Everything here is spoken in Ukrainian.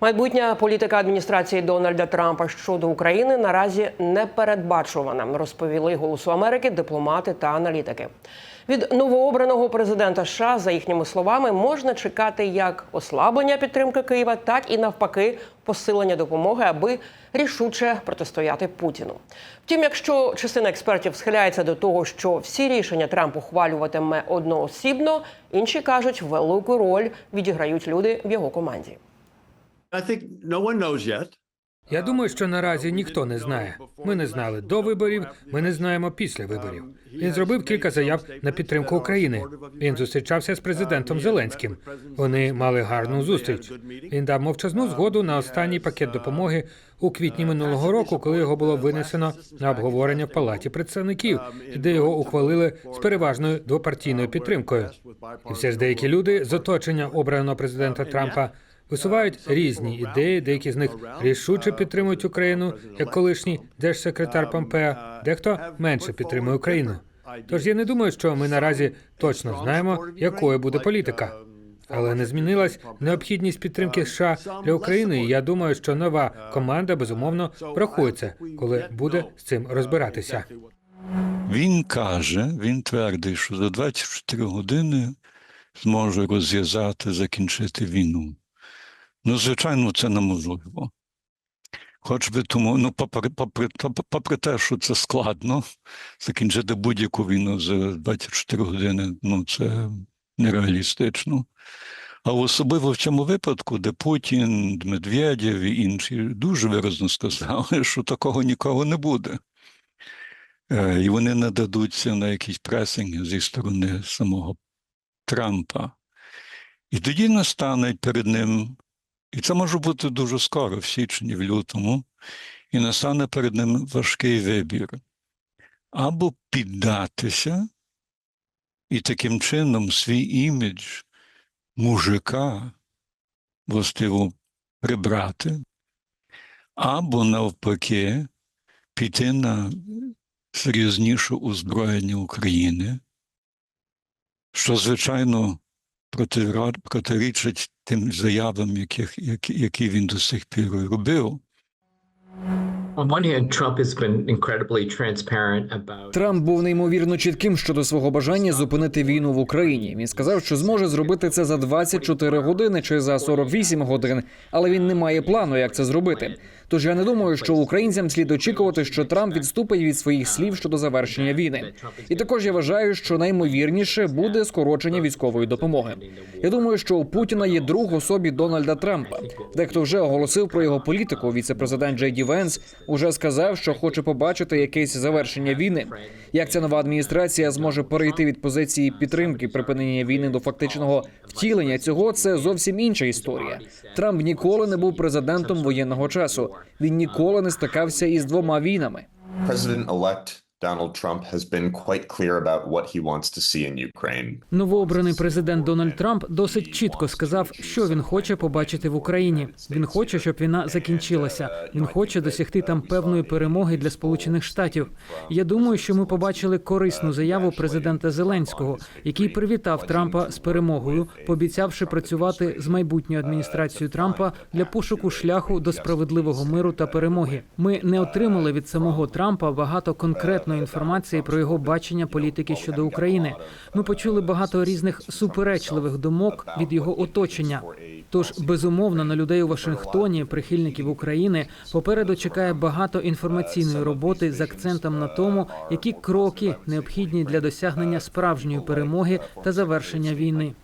Майбутня політика адміністрації Дональда Трампа щодо України наразі не передбачувана, розповіли Голосу Америки дипломати та аналітики. Від новообраного президента США, за їхніми словами, можна чекати як ослаблення підтримки Києва, так і навпаки посилення допомоги, аби рішуче протистояти Путіну. Втім, якщо частина експертів схиляється до того, що всі рішення Трамп ухвалюватиме одноосібно, інші кажуть, велику роль відіграють люди в його команді. Я думаю, що наразі ніхто не знає. Ми не знали до виборів, ми не знаємо після виборів. Він зробив кілька заяв на підтримку України. Він зустрічався з президентом Зеленським. Вони мали гарну зустріч. Він дав мовчазну згоду на останній пакет допомоги у квітні минулого року, коли його було винесено на обговорення в палаті представників, де його ухвалили з переважною двопартійною підтримкою. І все ж деякі люди з оточення обраного президента Трампа висувають різні ідеї. Деякі з них рішуче підтримують Україну, як колишній держсекретар Помпео, дехто менше підтримує Україну. Тож я не думаю, що ми наразі точно знаємо, якою буде політика. Але не змінилась необхідність підтримки США для України. І я думаю, що нова команда безумовно врахується, коли буде з цим розбиратися. Він каже, він твердить, що за 24 години зможе розв'язати, закінчити війну. Ну, звичайно, це неможливо. Хоч би тому, ну, попри, попри, попри те, що це складно, закінчити будь-яку війну за 24 години, ну, це нереалістично. А особливо в цьому випадку, де Путін, Медведєв і інші дуже виразно сказали, що такого нікого не буде. Е, І вони нададуться на якісь пресинги зі сторони самого Трампа. І тоді настане перед ним, і це може бути дуже скоро, в січні, в лютому, і настане перед ним важкий вибір. Або піддатися і таким чином свій імідж мужика властиво прибрати, або навпаки піти на серйозніше озброєння України, що, звичайно, протирічить тим заявам, яких, які, він до сих пір робив. Трамп був неймовірно чітким щодо свого бажання зупинити війну в Україні. Він сказав, що зможе зробити це за 24 години чи за 48 годин, але він не має плану, як це зробити. Тож я не думаю, що українцям слід очікувати, що Трамп відступить від своїх слів щодо завершення війни. І також я вважаю, що наймовірніше буде скорочення військової допомоги. Я думаю, що у Путіна є друг особі Дональда Трампа. Дехто вже оголосив про його політику. Віце-президент Джей Ді Венс уже сказав, що хоче побачити якесь завершення війни. Як ця нова адміністрація зможе перейти від позиції підтримки припинення війни до фактичного втілення цього, це зовсім інша історія. Трамп ніколи не був президентом воєнного часу. Він ніколи не стикався із двома війнами. Donald Trump has been quite clear about what he wants to see in Ukraine. Новообраний президент Дональд Трамп досить чітко сказав, що він хоче побачити в Україні. Він хоче, щоб війна закінчилася. Він хоче досягти там певної перемоги для Сполучених Штатів. Я думаю, що ми побачили корисну заяву президента Зеленського, який привітав Трампа з перемогою, пообіцявши працювати з майбутньою адміністрацією Трампа для пошуку шляху до справедливого миру та перемоги. Ми не отримали від самого Трампа багато конкретної інформації про його бачення політики щодо України. Ми почули багато різних суперечливих думок від його оточення. Тож, безумовно, на людей у Вашингтоні, прихильників України, попереду чекає багато інформаційної роботи з акцентом на тому, які кроки необхідні для досягнення справжньої перемоги та завершення війни.